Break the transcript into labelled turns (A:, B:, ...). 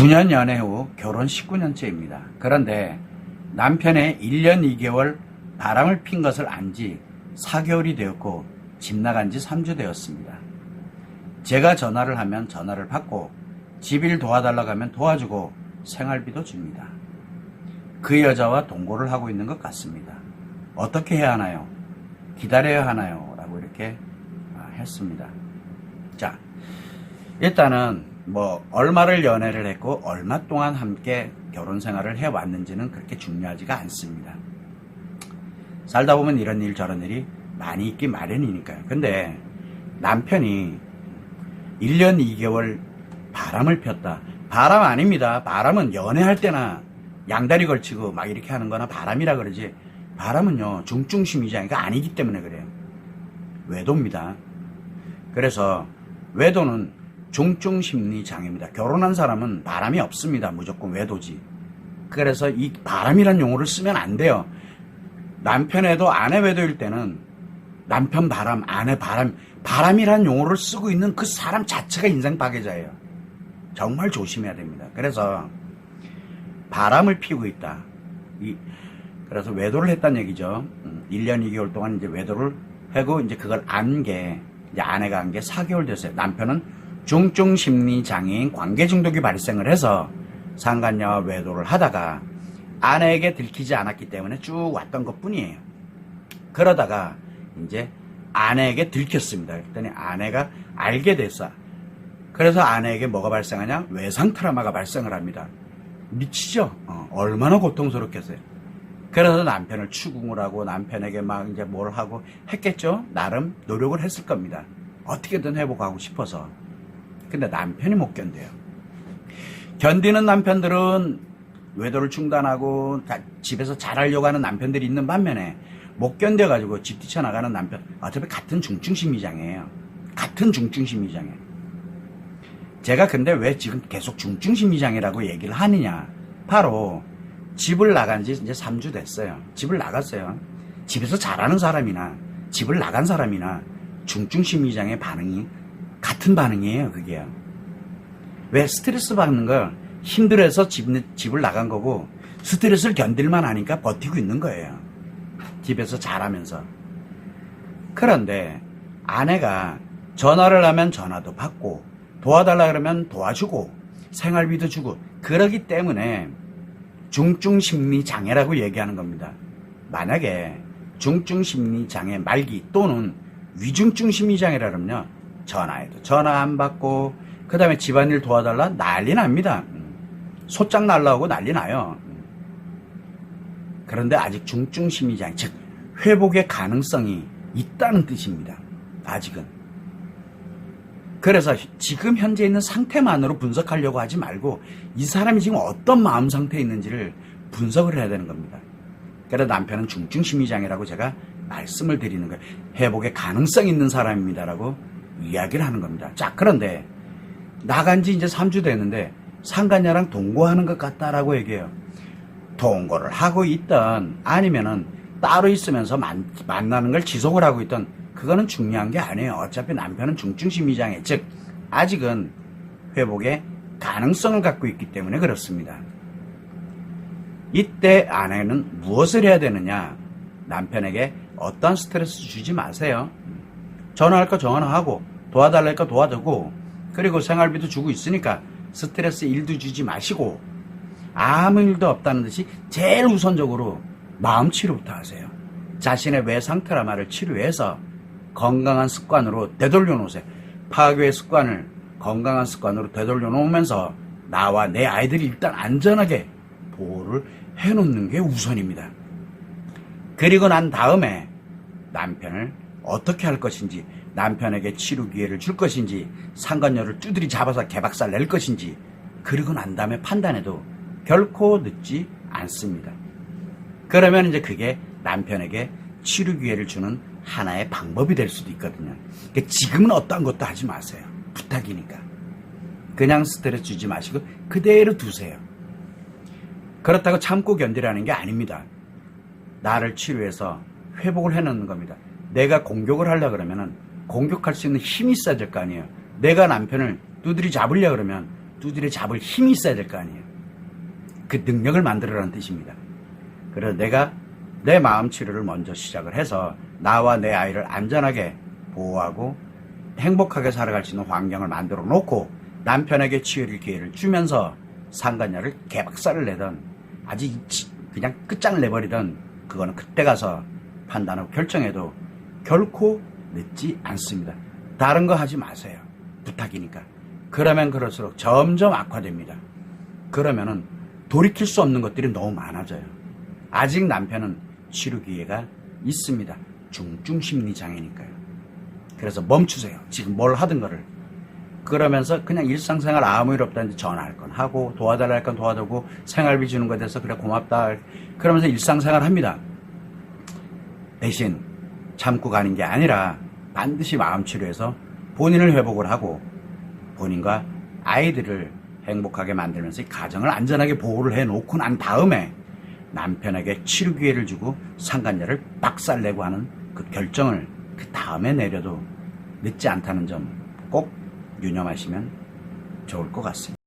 A: 9년 연애 후 결혼 19년째입니다. 그런데 남편의 1년 2개월 바람을 핀 것을 안 지 4개월이 되었고 집 나간 지 3주 되었습니다. 제가 전화를 하면 전화를 받고 집일 도와달라고 하면 도와주고 생활비도 줍니다. 그 여자와 동거를 하고 있는 것 같습니다. 어떻게 해야 하나요? 기다려야 하나요? 라고 이렇게 아, 했습니다. 자, 일단은 뭐 얼마를 연애를 했고 얼마 동안 함께 결혼 생활을 해왔는지는 그렇게 중요하지가 않습니다. 살다 보면 이런 일 저런 일이 많이 있기 마련이니까요. 근데 남편이 1년 2개월 바람을 폈다. 바람 아닙니다. 바람은 연애할 때나 양다리 걸치고 막 이렇게 하는 거나 바람이라 그러지. 바람은요, 중증심리장애가 아니기 때문에 그래요. 외도입니다. 그래서 외도는 중증 심리 장애입니다. 결혼한 사람은 바람이 없습니다. 무조건 외도지. 그래서 이 바람이란 용어를 쓰면 안 돼요. 남편에도 아내 외도일 때는 남편 바람, 아내 바람, 바람이란 용어를 쓰고 있는 그 사람 자체가 인생 파괴자예요. 정말 조심해야 됩니다. 그래서 바람을 피우고 있다. 이, 그래서 외도를 했다는 얘기죠. 음, 1년 2개월 동안 이제 외도를 하고 이제 그걸 안 게, 이제 아내가 안게 4개월 됐어요. 남편은 중증 심리 장애인 관계 중독이 발생을 해서 상간녀와 외도를 하다가 아내에게 들키지 않았기 때문에 쭉 왔던 것 뿐이에요. 그러다가 이제 아내에게 들켰습니다. 그랬더니 아내가 알게 됐어. 그래서 아내에게 뭐가 발생하냐? 외상 트라우마가 발생을 합니다. 미치죠? 어, 얼마나 고통스럽겠어요. 그래서 남편을 추궁을 하고 남편에게 막 이제 뭘 하고 했겠죠? 나름 노력을 했을 겁니다. 어떻게든 회복하고 싶어서. 근데 남편이 못 견뎌요. 견디는 남편들은 외도를 중단하고 다 집에서 잘하려고 하는 남편들이 있는 반면에 못 견뎌가지고 집 뛰쳐나가는 남편 어차피 같은 중증심리장애예요. 같은 중증심리장애. 제가 근데 왜 지금 계속 중증심리장애라고 얘기를 하느냐. 바로 집을 나간 지 이제 3주 됐어요. 집을 나갔어요. 집에서 잘하는 사람이나 집을 나간 사람이나 중증심리장애 반응이 같은 반응이에요. 그게요. 왜 스트레스 받는 걸 힘들어서 집, 집을 나간 거고 스트레스를 견딜만 하니까 버티고 있는 거예요. 집에서 잘하면서. 그런데 아내가 전화를 하면 전화도 받고 도와달라 그러면 도와주고 생활비도 주고 그러기 때문에 중증 심리 장애라고 얘기하는 겁니다. 만약에 중증 심리 장애 말기 또는 위중증 심리 장애라 그러면요. 전화해도 전화 안 받고 그 다음에 집안일 도와달라 난리 납니다. 소짝 날라오고 난리 나요. 그런데 아직 중증심리장애, 즉 회복의 가능성이 있다는 뜻입니다. 아직은. 그래서 지금 현재 있는 상태만으로 분석하려고 하지 말고 이 사람이 지금 어떤 마음 상태에 있는지를 분석을 해야 되는 겁니다. 그래서 남편은 중증심리장애라고 제가 말씀을 드리는 거예요. 회복의 가능성 있는 사람입니다라고 이야기를 하는 겁니다. 자, 그런데 나간 지 이제 3주 됐는데 상간녀랑 동거하는 것 같다라고 얘기해요. 동거를 하고 있던 아니면은 따로 있으면서 만, 만나는 걸 지속을 하고 있던 그거는 중요한 게 아니에요. 어차피 남편은 중증심리장애 즉 아직은 회복의 가능성을 갖고 있기 때문에 그렇습니다. 이때 아내는 무엇을 해야 되느냐? 남편에게 어떤 스트레스 주지 마세요. 전화할 거 전화하고 도와달랄 거 도와주고 그리고 생활비도 주고 있으니까 스트레스 일도 주지 마시고 아무 일도 없다는 듯이 제일 우선적으로 마음 치료부터 하세요. 자신의 외상 트라마를 치료해서 건강한 습관으로 되돌려 놓으세요. 파괴의 습관을 건강한 습관으로 되돌려 놓으면서 나와 내 아이들이 일단 안전하게 보호를 해 놓는 게 우선입니다. 그리고 난 다음에 남편을 어떻게 할 것인지 남편에게 치료 기회를 줄 것인지 상간녀를 두드리 잡아서 개박살 낼 것인지 그리고 난 다음에 판단해도 결코 늦지 않습니다. 그러면 이제 그게 남편에게 치료 기회를 주는 하나의 방법이 될 수도 있거든요. 그러니까 지금은 어떠한 것도 하지 마세요. 부탁이니까. 그냥 스트레스 주지 마시고 그대로 두세요. 그렇다고 참고 견디라는 게 아닙니다. 나를 치료해서 회복을 해놓는 겁니다. 내가 공격을 하려 그러면은 공격할 수 있는 힘이 있어야 될 거 아니에요. 내가 남편을 두드리 잡으려 그러면 두드려 잡을 힘이 있어야 될 거 아니에요. 그 능력을 만들어라는 뜻입니다. 그래서 내가 내 마음 치료를 먼저 시작을 해서 나와 내 아이를 안전하게 보호하고 행복하게 살아갈 수 있는 환경을 만들어 놓고 남편에게 치유를 기회를 주면서 상간녀를 개박살을 내던 아직 그냥 끝장을 내버리던 그거는 그때 가서 판단하고 결정해도 결코 늦지 않습니다. 다른 거 하지 마세요. 부탁이니까. 그러면 그럴수록 점점 악화됩니다. 그러면은 돌이킬 수 없는 것들이 너무 많아져요. 아직 남편은 치료 기회가 있습니다. 중증 심리 장애니까요. 그래서 멈추세요. 지금 뭘 하든 거를. 그러면서 그냥 일상생활 아무 일 없다는데 전화할 건 하고 도와달라 할 건 도와주고 생활비 주는 거에 대해서 그래 고맙다. 그러면서 일상생활 합니다. 대신 참고 가는 게 아니라 반드시 마음 치료해서 본인을 회복을 하고 본인과 아이들을 행복하게 만들면서 이 가정을 안전하게 보호를 해 놓고 난 다음에 남편에게 치료 기회를 주고 상간녀를 박살내고 하는 그 결정을 그 다음에 내려도 늦지 않다는 점 꼭 유념하시면 좋을 것 같습니다.